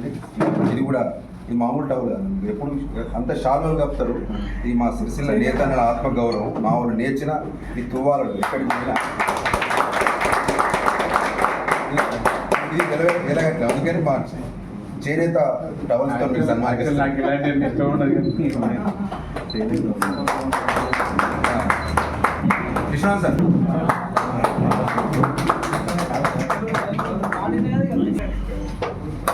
అంటే ఇది కూడా ఇది మామూలు టవల్ కాదు. ఎప్పుడు అంత షాలో కప్తారు ఇది మా సిరిసిల్ల నేత అన్న ఆత్మగౌరవం మా వాళ్ళు నేర్చిన ఈ తువ్వాలడు ఎక్కడికి పోయినా. ఇది వెలగ వెలగట్లేదు అందుకని మా చేనేత టవల్స్తో మీకు సన్మానిస్తాం విశ్వనాథ్ సార్.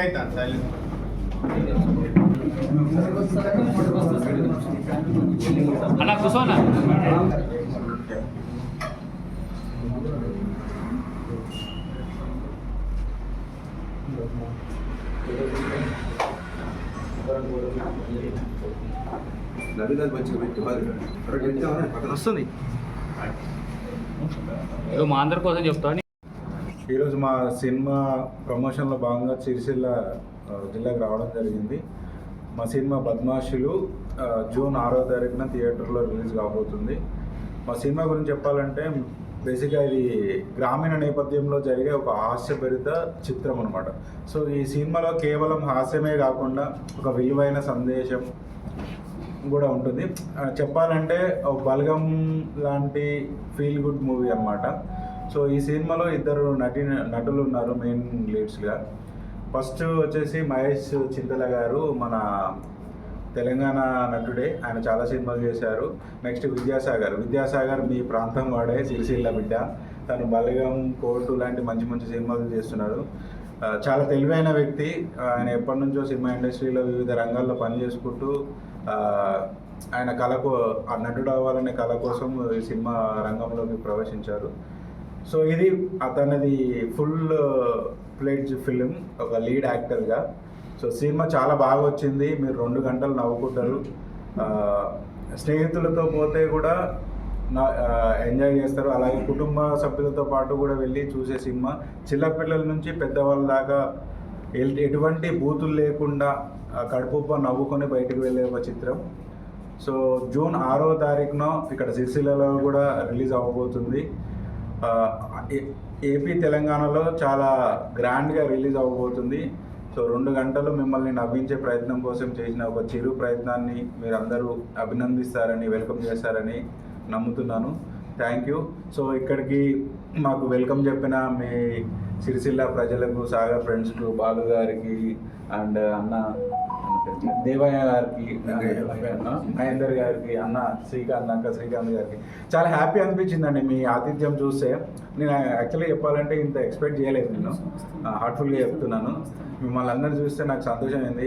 వెనక అలా కూర్చోనా? నడుదలు మంచిగా పెట్టి పక్కన వస్తుంది. మా అందరి కోసం చెప్తాను. ఈరోజు మా సినిమా ప్రమోషన్లో భాగంగా సిరిసిల్ల జిల్లాకు రావడం జరిగింది. మా సినిమా బద్మాషులు జూన్ ఆరో తారీఖున థియేటర్లో రిలీజ్ కాబోతుంది. మా సినిమా గురించి చెప్పాలంటే బేసిక్గా ఇది గ్రామీణ నేపథ్యంలో జరిగే ఒక హాస్యభరిత చిత్రం అనమాట సో ఈ సినిమాలో కేవలం హాస్యమే కాకుండా ఒక విలువైన సందేశం కూడా ఉంటుంది. చెప్పాలంటే ఒక బలగం లాంటి ఫీల్ గుడ్ మూవీ అన్నమాట. సో ఈ సినిమాలో ఇద్దరు నటి నటులు ఉన్నారు మెయిన్ లీడ్స్గా ఫస్ట్ వచ్చేసి మహేష్ చింతల గారు మన తెలంగాణ నటుడే. ఆయన చాలా సినిమాలు చేశారు. నెక్స్ట్ విద్యాసాగర్. విద్యాసాగర్ మీ ప్రాంతం వాడే సిరిసిల్ల బిడ్డ. తను బలగం కోర్టు లాంటి మంచి మంచి సినిమాలు చేస్తున్నాడు. చాలా తెలివైన వ్యక్తి. ఆయన ఎప్పటి నుంచో సినిమా ఇండస్ట్రీలో వివిధ రంగాల్లో పనిచేసుకుంటూ ఆయన కళకు ఆ నటుడు అవ్వాలనే కళ కోసం ఈ సినిమా రంగంలోకి ప్రవేశించారు. సో ఇది అతనిది ఫుల్ ప్లేట్ ఫిలిం ఒక లీడ్ యాక్టర్గా. సో సినిమా చాలా బాగా వచ్చింది మీరు రెండు గంటలు నవ్వుకుంటారు. స్నేహితులతో పోతే కూడా నా ఎంజాయ్ చేస్తారు. అలాగే కుటుంబ సభ్యులతో పాటు కూడా వెళ్ళి చూసే సినిమా. చిన్నపిల్లల నుంచి పెద్దవాళ్ళ దాకా ఎటువంటి బూతులు లేకుండా కడుపుబ్బ నవ్వుకొని బయటకు వెళ్ళే ఒక చిత్రం. సో జూన్ ఆరో తారీఖున ఇక్కడ సిరిసిల్లలో కూడా రిలీజ్ అవ్వబోతుంది. ఏపీ తెలంగాణలో చాలా గ్రాండ్గా రిలీజ్ అవ్వబోతుంది. సో రెండు గంటలు మిమ్మల్ని నవ్వించే ప్రయత్నం కోసం చేసిన ఒక చిరు ప్రయత్నాన్ని మీరందరూ అభినందిస్తారని వెల్కమ్ చేస్తారని నమ్ముతున్నాను. Thank you. సో ఇక్కడికి మాకు వెల్కమ్ చెప్పిన మీ సిరిసిల్ల ప్రజలకు సాగర్ ఫ్రెండ్స్కు బాలు గారికి అండ్ అన్న దేవయ్య గారికి మహేందర్ గారికి అన్న శ్రీకాంత్ అక్క శ్రీకాంత్ గారికి. చాలా హ్యాపీ అనిపించిందండి మీ ఆతిథ్యం చూస్తే. నేను యాక్చువల్లీ చెప్పాలంటే ఇంత ఎక్స్పెక్ట్ చేయలేదు నేను. హార్ట్ఫుల్గా చెప్తున్నాను. మిమ్మల్ని అందరూ చూస్తే నాకు సంతోషం అయింది.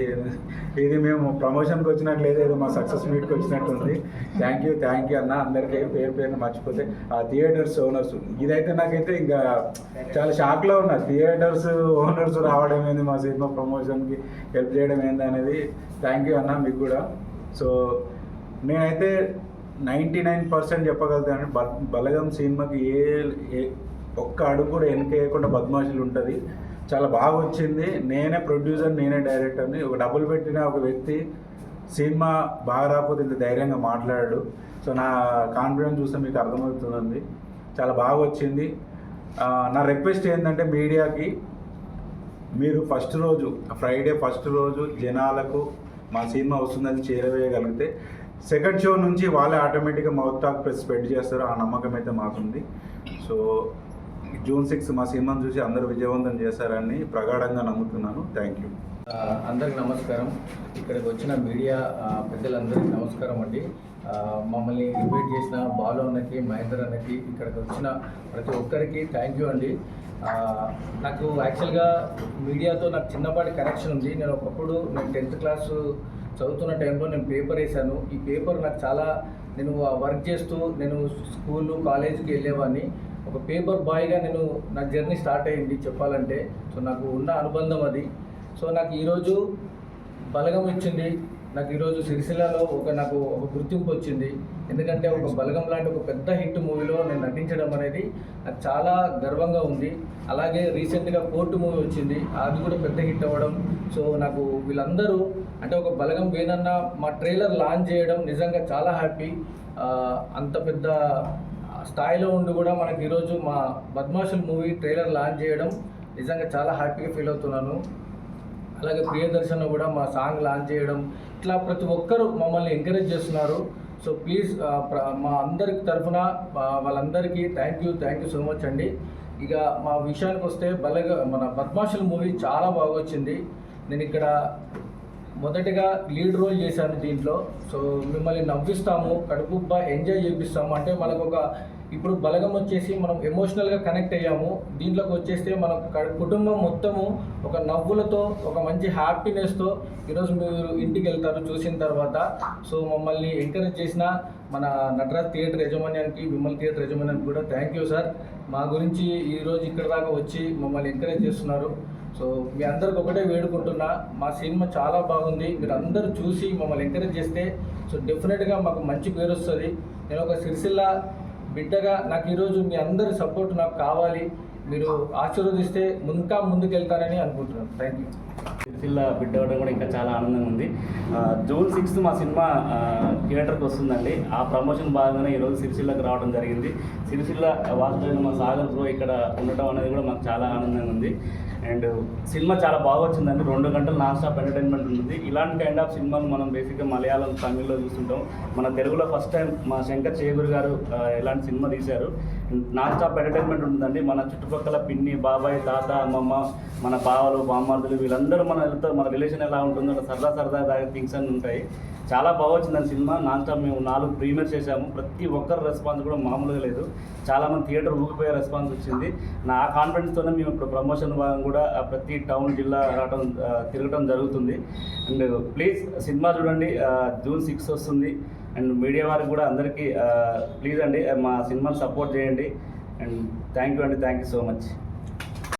ఇది మేము ప్రమోషన్కి వచ్చినట్టు లేదు ఏదో మా సక్సెస్ మీట్కి వచ్చినట్టుంది. థ్యాంక్ యూ థ్యాంక్ యూ అన్న అందరికీ పేరు పేరున మర్చిపోతే. ఆ థియేటర్స్ ఓనర్స్ ఇదైతే నాకైతే ఇంకా చాలా షాక్లో ఉన్నా. థియేటర్స్ ఓనర్స్ రావడం ఏంది? మా సినిమా ప్రమోషన్కి హెల్ప్ చేయడం ఏంది అనేది థ్యాంక్ యూ అన్న మీకు కూడా. సో నేనైతే నైంటీ నైన్ పర్సెంట్ చెప్పగలుగుతాను. బ- బలగం సినిమాకి ఏ ఒక్క అడుగు కూడా వెనకేయకుండా బద్మాషులు ఉంటుంది. చాలా బాగా వచ్చింది. నేనే ప్రొడ్యూసర్ నేనే డైరెక్టర్ని ఒక డబ్బులు పెట్టిన ఒక వ్యక్తి సినిమా బాగా రాకపోతే ఇంత ధైర్యంగా మాట్లాడాడు. సో నా కాన్ఫిడెన్స్ చూస్తే మీకు అర్థమవుతుంది చాలా బాగా వచ్చింది. నా రిక్వెస్ట్ ఏంటంటే మీడియాకి మీరు ఫస్ట్ రోజు ఫ్రైడే ఫస్ట్ రోజు జనాలకు మా సినిమా వస్తుందని చేరవేయగలిగితే సెకండ్ షో నుంచి వాళ్ళే ఆటోమేటిక్గా మౌత్ టాక్ స్ప్రెడ్ చేస్తారు ఆ నమ్మకం అయితే మాకుంది. సో జూన్ సిక్స్ మా సినిమాను చూసి అందరూ విజయవంతం చేశారని ప్రగాఢంగా నమ్ముతున్నాను. Thank you. అందరికి నమస్కారం. ఇక్కడికి వచ్చిన మీడియా పెద్దలందరికీ నమస్కారం అండి. మమ్మల్ని ఇన్వైట్ చేసిన బాలు అన్నకి మహేందర్ అన్నకి ఇక్కడికి వచ్చిన ప్రతి ఒక్కరికి థ్యాంక్ యూ అండి. నాకు యాక్చువల్గా మీడియాతో నాకు చిన్నపాటి కనెక్షన్ ఉంది. నేను ఒకప్పుడు నేను టెన్త్ క్లాస్ చదువుతున్న టైంలో నేను పేపర్ వేశాను. ఈ పేపర్ నాకు చాలా నేను వర్క్ చేస్తూ నేను స్కూలు కాలేజీకి వెళ్ళేవాడిని ఒక పేపర్ బాయ్గా నేను నా జర్నీ స్టార్ట్ అయ్యింది చెప్పాలంటే. సో నాకు ఉన్న అనుబంధం అది. సో నాకు ఈరోజు బలగం ఇచ్చింది. నాకు ఈరోజు సిరిసిల్లలో ఒక నాకు ఒక గుర్తింపు వచ్చింది. ఎందుకంటే ఒక బలగం లాంటి ఒక పెద్ద హిట్ మూవీలో నేను నటించడం అనేది నాకు చాలా గర్వంగా ఉంది. అలాగే రీసెంట్గా కోర్టు మూవీ వచ్చింది. అది కూడా పెద్ద హిట్ అవ్వడం. సో నాకు వీళ్ళందరూ అంటే ఒక బలగం వేనన్న మా ట్రైలర్ లాంచ్ చేయడం నిజంగా చాలా హ్యాపీ. అంత పెద్ద స్థాయిలో ఉండి కూడా మనకి ఈరోజు మా బద్మాషుల్ మూవీ ట్రైలర్ లాంచ్ చేయడం నిజంగా చాలా హ్యాపీగా ఫీల్ అవుతున్నాను. అలాగే ప్రియదర్శన్ కూడా మా సాంగ్ లాంచ్ చేయడం ఇట్లా ప్రతి ఒక్కరూ మమ్మల్ని ఎంకరేజ్ చేస్తున్నారు. సో ప్లీజ్ మా అందరికి తరఫున వాళ్ళందరికీ thank you thank you so much అండి. ఇక మా విషయానికి వస్తే బలగా మన పద్మాషల్ మూవీ చాలా బాగా వచ్చింది నేను ఇక్కడ మొదటిగా లీడ్ రోల్ చేశాను దీంట్లో. సో మిమ్మల్ని నవ్విస్తాము కడుపుబ్బ ఎంజాయ్ చేపిస్తాము. అంటే మనకు ఒక ఇప్పుడు బలగం వచ్చేసి మనం ఎమోషనల్గా కనెక్ట్ అయ్యాము. దీంట్లోకి వచ్చేస్తే మన కుటుంబం మొత్తము ఒక నవ్వులతో ఒక మంచి హ్యాపీనెస్తో ఈరోజు మీరు ఇంటికి వెళ్తారు చూసిన తర్వాత. సో మమ్మల్ని ఎంకరేజ్ చేసిన మన నటరాజ్ థియేటర్ యజమాన్యానికి విమల్ థియేటర్ యజమాన్యానికి కూడా థ్యాంక్ యూ సార్ మా గురించి ఈరోజు ఇక్కడ దాకా వచ్చి మమ్మల్ని ఎంకరేజ్ చేస్తున్నారు. సో మీ అందరికి ఒకటే వేడుకుంటున్నా. మా సినిమా చాలా బాగుంది. మీరు అందరూ చూసి మమ్మల్ని ఎంకరేజ్ చేస్తే సో డెఫినెట్గా మాకు మంచి పేరు వస్తుంది. నేను ఒక సిరిసిల్ల బిడ్డగా నాకు ఈరోజు మీ అందరి సపోర్ట్ నాకు కావాలి. మీరు ఆశీర్వదిస్తే ఇంకా ముందుకెళ్తారని అనుకుంటున్నాను. థ్యాంక్ యూ సిరిసిల్ల బిడ్డ అవ్వడం కూడా ఇంకా చాలా ఆనందంగా ఉంది. జూన్ సిక్స్త్ మా సినిమా థియేటర్కి వస్తుందండి. ఆ ప్రమోషన్ భాగంగానే ఈరోజు సిరిసిల్లకి రావడం జరిగింది. సిరిసిల్ల వాసుదైన మా సాగర్ బ్రో ఇక్కడ ఉండటం అనేది కూడా మాకు చాలా ఆనందంగా ఉంది. అండ్ సినిమా చాలా బాగా వచ్చిందండి. రెండు గంటలు నాన్ స్టాప్ ఎంటర్టైన్మెంట్ ఉంటుంది. ఇలాంటి కైండ్ ఆఫ్ సినిమాలు మనం బేసిక్గా మలయాళం తమిళ్ళో చూస్తుంటాం. మన తెలుగులో ఫస్ట్ టైం మా శంకర్ చేగూరు గారు ఇలాంటి సినిమా తీశారు. నాన్ స్టాప్ ఎంటర్టైన్మెంట్ ఉంటుందండి. మన చుట్టుపక్కల పిన్ని బాబాయ్ తాత అమ్మమ్మ మన బావలు బామ్మర్దులు వీళ్ళందరూ మన వెళ్తారు మన రిలేషన్ ఎలా ఉంటుందో సరదా సరదా దాకా థింగ్స్ అన్నీ ఉంటాయి. చాలా బాగా వచ్చిందండి సినిమా. నాన్ స్టాప్ మేము నాలుగు ప్రీమియర్ చేశాము. ప్రతి ఒక్కరి రెస్పాన్స్ కూడా మామూలుగా లేదు. చాలామంది థియేటర్ ఊగిపోయే రెస్పాన్స్ వచ్చింది. నా కాన్ఫిడెన్స్తోనే మేము ఇప్పుడు ప్రమోషన్ భాగం కూడా ప్రతి టౌన్ జిల్లా రావడం తిరగటం జరుగుతుంది. అండ్ ప్లీజ్ సినిమా చూడండి. జూన్ సిక్స్ వస్తుంది. అండ్ మీడియా వారికి కూడా అందరికీ ప్లీజ్ అండి మా సినిమాని సపోర్ట్ చేయండి. అండ్ థ్యాంక్ యూ అండి థ్యాంక్ యూ సో మచ్